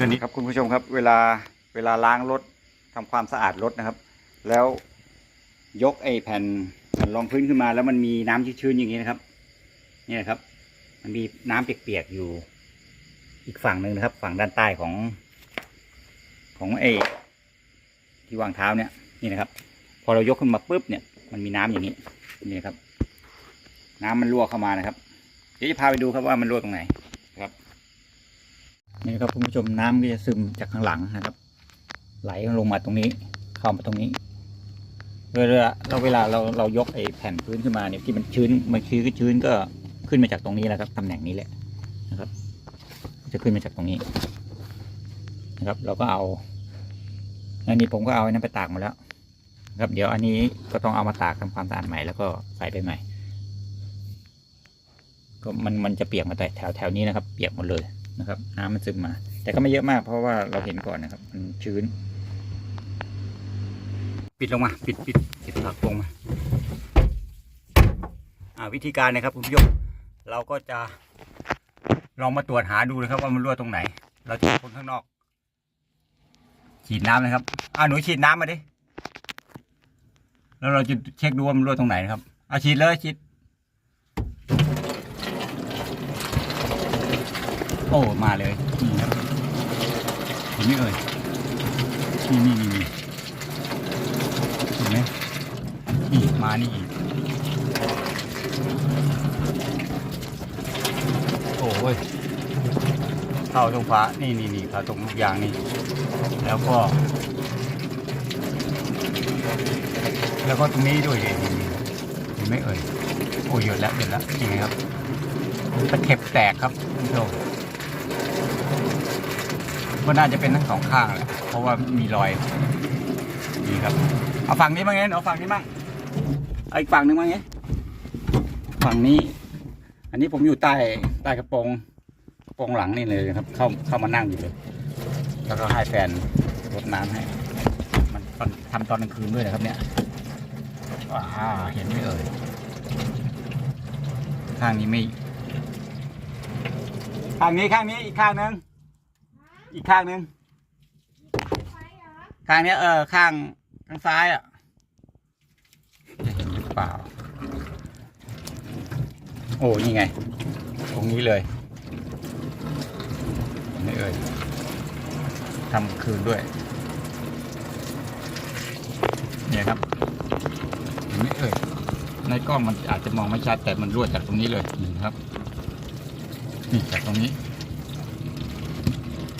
ก็นี้ครับคุณผู้ชมครับ เวลาเวลาล้างรถทำความสะอาดรถนะครับ แล้วยกไอ้แผ่นแผ่นรองพื้นขึ้นมา แล้วมันมีน้ำชื้นๆอย่างนี้นะครับนี่ยครับ มันมีน้ำเปียกๆอยู่อีกฝั่งหนึ่งนะครับ ฝั่งด้านใต้ของ ของไอ้ที่วางเท้าเนี่ยนี่นะครับ พอเรายกขึ้นมาปุ๊บเนี่ย มันมีน้ำอย่างนี้นี่นะครับ น้ำมันรั่วเข้ามานะครับ เดี๋ยวจะพาไปดูครับว่ามันรั่วตรงไหน นี่ครับคุณผู้ชมน้ำก็จะซึมจากข้างหลังนะครับ ไหลลงมาตรงนี้ เข้ามาตรงนี้เวลาเราเวลาเราเรายกไอ้แผ่นพื้นขึ้นมาเนี่ยที่มันชื้นมันชื้นก็ชื้นก็ขึ้นมาจากตรงนี้แหละครับตำแหน่งนี้แหละนะครับ จะขึ้นมาจากตรงนี้ นะครับ เราก็เอาอันนี้ผมก็เอาอันนั้นไปตากมาแล้วนะครับเดี๋ยวอันนี้ก็ต้องเอามาตากทำความสะอาดใหม่แล้วก็ใส่ไปใหม่ก็มันมันจะเปียกมาแต่แถวแถวนี้นะครับ เปียกหมดเลย นะครับ น้ำมันซึมมา แต่ก็ไม่เยอะมากเพราะว่าเราเห็นก่อนนะครับ มันชื้น ปิดลงมา ปิดปิดปิดผักลงมาวิธีการนะครับคุณผู้ชมเราก็จะลองมาตรวจหาดูนะครับ ว่ามันรั่วตรงไหน เราจะคนข้างนอก ฉีดน้ำนะครับอ่าหนูฉีดน้ำมาดิแล้วเราจะเช็คดูว่ามันรั่วตรงไหนนะครับอาฉีดเลยฉีด โอ้มาเลยนี่ครับเห็นไหมเอ่ยนี่นี่นี่เห็นไหมนี่มานี่อีกโอ้ยเข้าตรงฟ้านี่นี่นี่เข้าตรงลูกยางนี่แล้วก็ แล้วก็ตรงนี้ด้วยเห็นไหมเอ่ยโอ้ยเยอะแล้วเยอะแล้วจริงไหมครับตะเข็บแตกครับคุณผู้ชม ก็น่าจะเป็นทั้งสองข้างแหละเพราะว่ามีรอยนี่ครับ เอาฝั่งนี้บ้างไงเอาฝั่งนี้บ้างเอาอีกฝั่งหนึ่งบ้างไงฝั่งนี้ อันนี้ผมอยู่ใต้ใต้กระโปรงกระโปรงหลังนี่เลยครับ เข้าเข้ามานั่งอยู่เลย แล้วก็ให้แฟนรดน้ำให้ มันตอนทำตอนกลางคืนด้วยนะครับ เนี่ยว้าเห็นไหมเอ่ยข้างนี้ไม่ข้างนี้ข้างนี้อีกข้างหนึ่ง อีกข้างนึง ข้างเนี้ยเออ ข้างข้างซ้ายอะเห็นหรือเปล่า โอ้นี่ไง ตรงนี้เลยนี่เอ่ยทำคืนด้วย เนี่ยครับนไหมเอ่ยในกล้องมันอาจจะมองไม่ชัดแต่มันรั่วจากตรงนี้เลยนี่ครับ นี่จากตรงนี้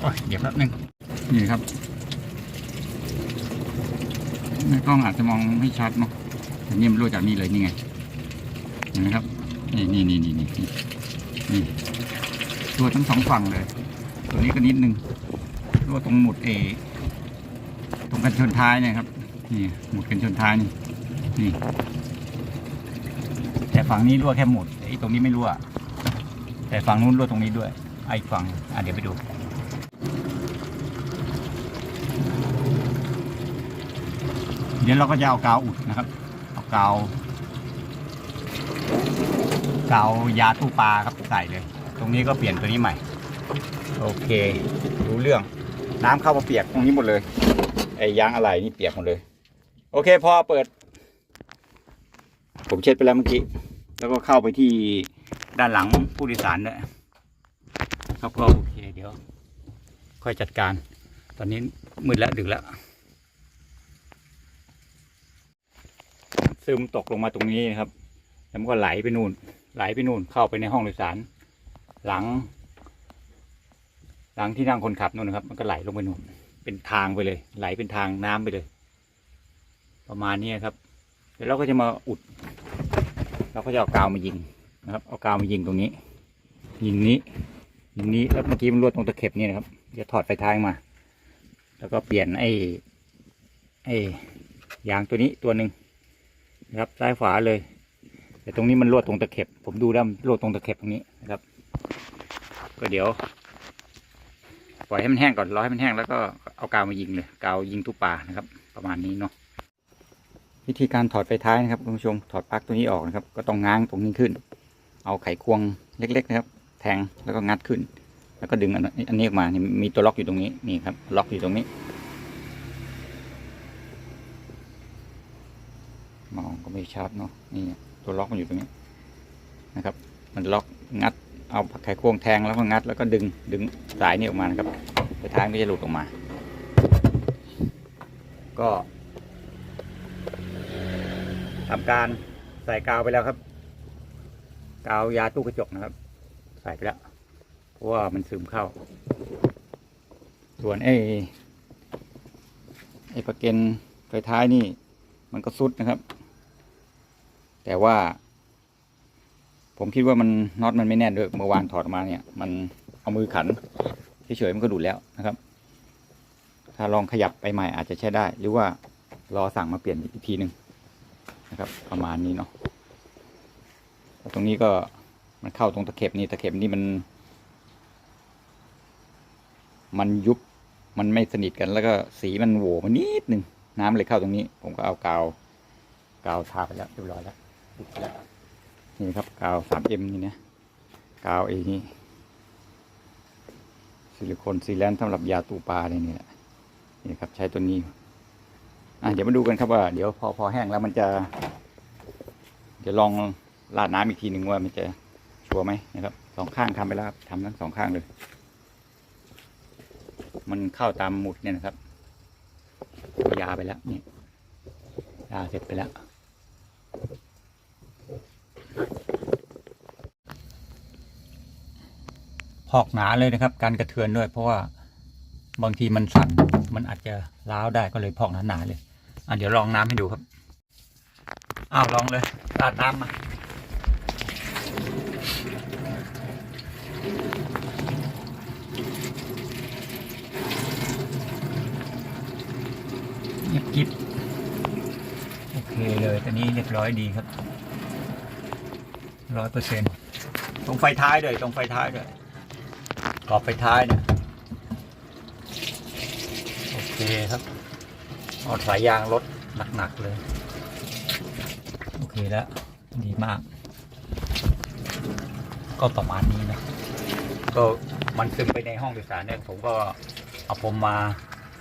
โอ้ยเดี๋ยวแป๊บนึงนี่ครับในกล้องอาจจะมองไม่ชัดเนาะแต่นี่มันรั่วจากนี่เลยนี่ไงเห็นไหมครับ นี่นี่นี่นี่นี่นี่รั่วทั้งสองฝั่งเลย ตัวนี้ก็นิดนึงรั่วตรงหมุดเอตรงกันชนท้ายเนี่ยครับ นี่หมุดกันชนท้ายนี่นี่แต่ฝั่งนี้รั่วแค่หมุดไอ้ตรงนี้ไม่รั่วแต่ฝั่งนู้นรั่วตรงนี้ด้วยไอ้อีกฝั่งอะเดี๋ยวไปดู ดี๋ยวเราก็จะเอากาวอุดนะครับ เอากาวกาวยาตู้ปลาครับใส่เลย ตรงนี้ก็เปลี่ยนตัวนี้ใหม่ โอเค รู้เรื่อง น้ำเข้ามาเปียกตรงนี้หมดเลยไอ้ยางอะไรนี่เปียกหมดเลย โอเคพอเปิด ผมเช็ดไปแล้วเมื่อกี้ แล้วก็เข้าไปที่ด้านหลังผู้โดยสารด้วยครับก็โอเคเดี๋ยว ค่อยจัดการ ตอนนี้มืดแล้วดึกแล้ว ซึมตกลงมาตรงนี้นะครับ แล้วมันก็ไหลไปนู่น ไหลไปนู่นเข้าไปในห้องโดยสาร หลัง หลังที่นั่งคนขับนู่นนะครับ มันก็ไหลลงไปนู่น เป็นทางไปเลย ไหลเป็นทางน้ำไปเลย ประมาณนี้ครับ เดี๋ยวเราก็จะมาอุด เราก็จะเอากาวมายิงนะครับ เอากาวมายิงตรงนี้ ยิงนี้ยิงนี้แล้วเมื่อกี้มันรั่วตรงตะเข็บนี่นะครับจะถอดไฟท้ายมา แล้วก็เปลี่ยนไอ้ไอ้ยางตัวนี้ตัวหนึ่ง นะครับซ้ายขวาเลย แต่ตรงนี้มันรั่วตรงตะเข็บ ผมดูแล้วมันรั่วตรงตะเข็บตรงนี้นะครับ ก็เดี๋ยวปล่อยให้มันแห้งก่อนรอให้มันแห้งแล้วก็เอากาวมายิงเลยกาวยิงทุกปลานะครับ ประมาณนี้เนาะวิธีการถอดไฟท้ายนะครับคุณผู้ชมถอดปลั๊กตัวนี้ออกนะครับ ก็ต้องง้างตรงนี้ขึ้น เอาไขควงเล็ก ๆ นะครับ แทงแล้วก็งัดขึ้น แล้วก็ดึงอันอันนี้ออกมานี่มีตัวล็อกอยู่ตรงนี้นี่ครับล็อกอยู่ตรงนี้ มองก็ไม่ชัดเนาะนี่ตัวล็อกมันอยู่ตรงนี้นะครับ มันล็อกงัดเอาไขควงแทงแล้วก็งัดแล้วก็ดึงดึงสายนี่ออกมานะครับไปท้ายมันก็จะหลุดออกมา ก็ทำการใส่กาวไปแล้วครับ กาวยาตู้กระจกนะครับ ใส่ไปแล้วเพราะว่ามันซึมเข้า ส่วนไอ้ไอ้ประเก็นไฟท้ายนี่ มันก็สุดนะครับ แต่ว่า ผมคิดว่ามันน็อตมันไม่แน่นด้วยเมื่อวานถอดมาเนี่ย มันเอามือขันเฉยๆมันก็ดูดแล้วนะครับ ถ้าลองขยับไปใหม่อาจจะใช้ได้ หรือว่ารอสั่งมาเปลี่ยนอีกทีหนึ่งนะครับ ประมาณนี้เนาะตรงนี้ก็มันเข้าตรงตะเข็บนี่ตะเข็บนี่มัน มันยุบมันไม่สนิทกันแล้วก็สีมันโหวมานิดหนึ่งน้ำเลยเข้าตรงนี้ ผมก็เอากาวกาวทาไปแล้วเรียบร้อยแล้ว นี่ครับกาวสามเอ็มนี่นะกาวไอ้นี่ซิลิโคนซีแลนสำหรับยาตูปลาเลยนี่แหละนี่ครับใช้ตัวนี้อะเดี๋ยวมาดูกันครับว่าเดี๋ยวพอพอแห้งแล้วมันจะ เดี๋ยวลองราดน้ำอีกทีหนึ่งว่ามันจะชัวร์ไหมนะครับสองข้างทำไปแล้วครับทำทั้งสองข้างเลย มันเข้าตามหมุดเนี่ยนะครับยาไปแล้วนี่ยาเสร็จไปแล้ว พอกหนาเลยนะครับ การกระเทือนด้วย เพราะว่าบางทีมันสั่นมันอาจจะร้าวได้ก็เลยพอกหนาๆเลย อะเดี๋ยวลองน้ำให้ดูครับ อ้าวลองเลยราดน้ำมาเงียบกิบโอเคเลยตอนนี้เรียบร้อยดีครับ ร้อยเปอร์เซ็นตรงไฟท้ายเลยตรงไฟท้ายเลยกรอบไฟท้ายเนี่ยโอเคครับเอาสายยางรถหนักๆเลย โอเคแล้ว ดีมาก ก็ประมาณนี้นะ ก็มันซึมไปในห้องโดยสารเนี่ยผมก็เอาผมมา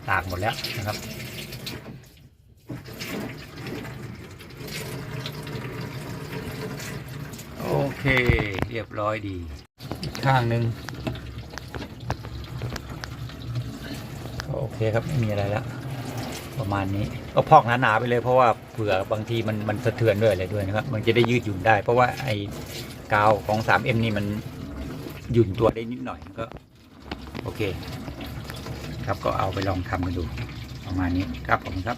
ตากหมดแล้วนะครับ โอ เคเรียบร้อยดีอีกข้างหนึ่งก็โอเคครับไม่มีอะไรแล้วประมาณนี้ก็พอกหนาๆไปเลยเพราะว่าเผื่อบางทีมันมันสะเทือนด้วยอะไรด้วยนะครับ มันจะได้ยืดหยุ่นได้ เพราะว่าไอ้กาวของ 3M นี่มันหยุ่นตัวได้นิดหน่อยก็ โอเค ครับก็เอาไปลองทำกันดูประมาณนี้ครับผมครับ